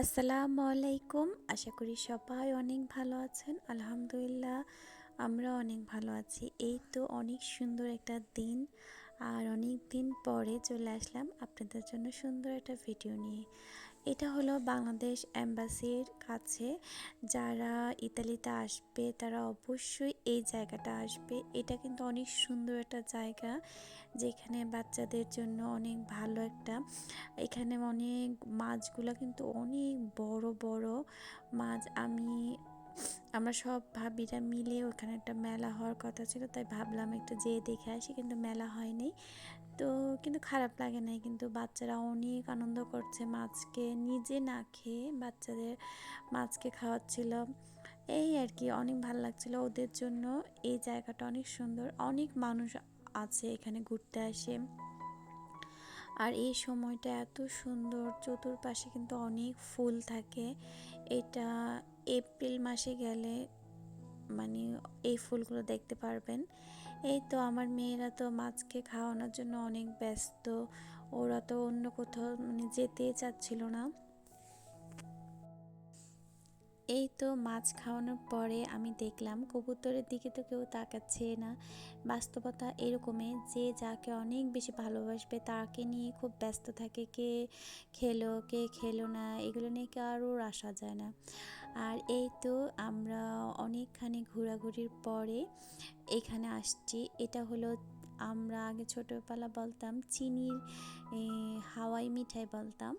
আসসালামু আলাইকুম। আশা করি সবাই অনেক ভালো আছেন। আলহামদুলিল্লাহ, আমরা অনেক ভালো আছি। এই তো অনেক সুন্দর একটা দিন আর অনেক দিন পরে চলে আসলাম আপনাদের জন্য সুন্দর একটা ভিডিও নিয়ে। এটা হলো বাংলাদেশ অ্যাম্বাসির কাছে। যারা ইতালিতে আসবে, তারা অবশ্যই এই জায়গাটা আসবে। এটা কিন্তু অনেক সুন্দর একটা জায়গা, যেখানে বাচ্চাদের জন্য অনেক ভালো একটা, এখানে অনেক মাছগুলো কিন্তু অনেক বড় বড় মাছ। আমি আমরা সব ভাবিরা মিলে ওখানে একটা মেলা হওয়ার কথা ছিল, তাই ভাবলাম একটু যেয়ে দেখে আসি, কিন্তু মেলা হয়নি। তো কিন্তু খারাপ লাগে নাই, কিন্তু বাচ্চারা অনেক আনন্দ করছে, মাছকে নিজে না খেয়ে বাচ্চাদের মাছকে খাওয়াচ্ছিল। এই আর কি, অনেক ভালো লাগছিল। ওদের জন্য এই জায়গাটা অনেক সুন্দর, অনেক মানুষ আছে এখানে ঘুরতে আসে। আর এই সময়টা এত সুন্দর, চতুর্পাশে কিন্তু অনেক ফুল থাকে। এটা এপ্রিল মাসে গেলে মানে এই ফুলগুলো দেখতে পারবেন। এই তো আমার মেয়েরা তো মাছকে খাওয়ানোর জন্য অনেক ব্যস্ত। ওরা তো অন্য কোথাও মানে যেতে চাচ্ছিল না। এই তো মাছ খাওয়ানোর পরে আমি দেখলাম, কবুতরের দিকে তো কেউ তাকাচ্ছে না। বাস্তবতা এরকমই যে যাকে অনেক বেশি ভালোবাসবে তাকে নিয়ে খুব ব্যস্ত থাকে। কে খেলো কে খেলো না, এগুলো নিয়ে কারোর আসা যায় না। আর এই তো আমরা অনেকখানি ঘোরাঘুরির পরে এখানে আসছি। এটা হলো আমরা আগে ছোটোবেলা বলতাম, চিনির হাওয়াই মিঠাই বলতাম।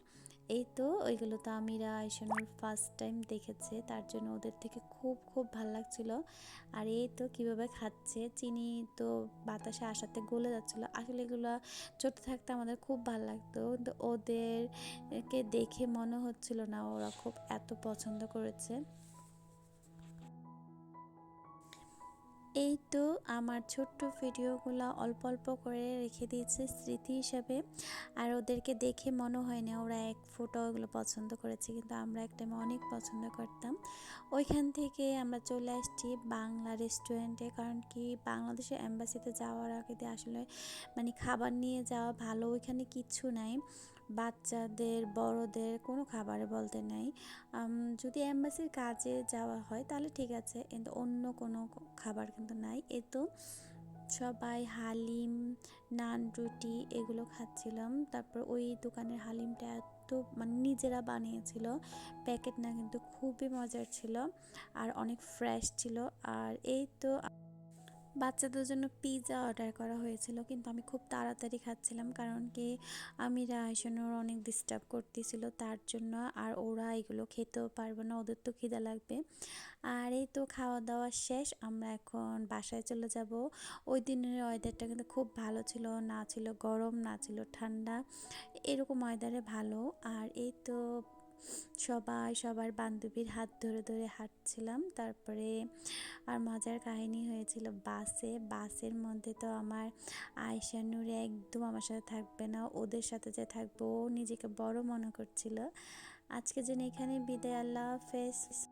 এই তো ওইগুলো তো আমিরা আইসনুর ফার্স্ট টাইম দেখেছে, তার জন্য ওদের থেকে খুব খুব ভালো লাগছিল। আর এই তো কীভাবে খাচ্ছে, চিনি তো বাতাসে আসাতে গলে যাচ্ছিল। আসলে এগুলো ছোট থাকতে আমাদের খুব ভালো লাগতো। কিন্তু ওদেরকে দেখে মনে হচ্ছিল না ওরা খুব এত পছন্দ করেছে। এই তো আমার ছোট্ট ভিডিওগুলো অল্প অল্প করে রেখে দিয়েছে স্মৃতি হিসাবে। আর ওদেরকে দেখে মনে হয় না ওরা এক ফোটো ওগুলো পছন্দ করেছে, কিন্তু আমরা একটা অনেক পছন্দ করতাম। ওইখান থেকে আমরা চলে আসছি বাংলা রেস্টুরেন্টে, কারণ কি বাংলাদেশের অ্যাম্বাসিতে যাওয়ার আগে আসলে মানে খাবার নিয়ে যাওয়া ভালো ওইখানে কিচ্ছু নাই। বাচ্চাদের, বড়দের কোনো খাবারে বলতে নাই। যদি অ্যাম্বাসির কাজে যাওয়া হয় তাহলে ঠিক আছে, কিন্তু অন্য কোনো খাবার কিন্তু নাই। এ তো সবাই হালিম, নান রুটি এগুলো খাচ্ছিলাম। তারপর ওই দোকানের হালিমটা এত মানে নিজেরা বানিয়েছিল, প্যাকেট না কিন্তু খুবই মজার ছিল। আর অনেক ফ্রেশ ছিল। আর এই তো বাচ্চাদের জন্য পিৎজা অর্ডার করা হয়েছিল, কিন্তু আমি খুব তাড়াতাড়ি খাচ্ছিলাম কারণ কি আমি রায়সনোর অনেক ডিস্টার্ব করতেছিল, তার জন্য আর ওরা এগুলো খেতেও পারবে না, ওদের তো খিদা লাগবে। আর এই তো খাওয়া দাওয়া শেষ, আমরা এখন বাসায় চলে যাব। ওই দিনের ওয়েদারটা কিন্তু খুব ভালো ছিল, না ছিল গরম, না ছিল ঠান্ডা, এরকম ওয়েদারে ভালো। আর এই তো সবাই, সবার বান্ধবীর হাত ধরে ধরে হাঁটছিলাম। তারপরে আর মজার কাহিনী হয়েছিল বাসে। বাসের মধ্যে তো আমার আয়সা নূরে একদম আমার সাথে থাকবে না। ওদের সাথে যে থাকব নিজেকে বড় মনে করছিল। আজকে যেন এখানে বিদায়। আল্লাহ হাফেজ।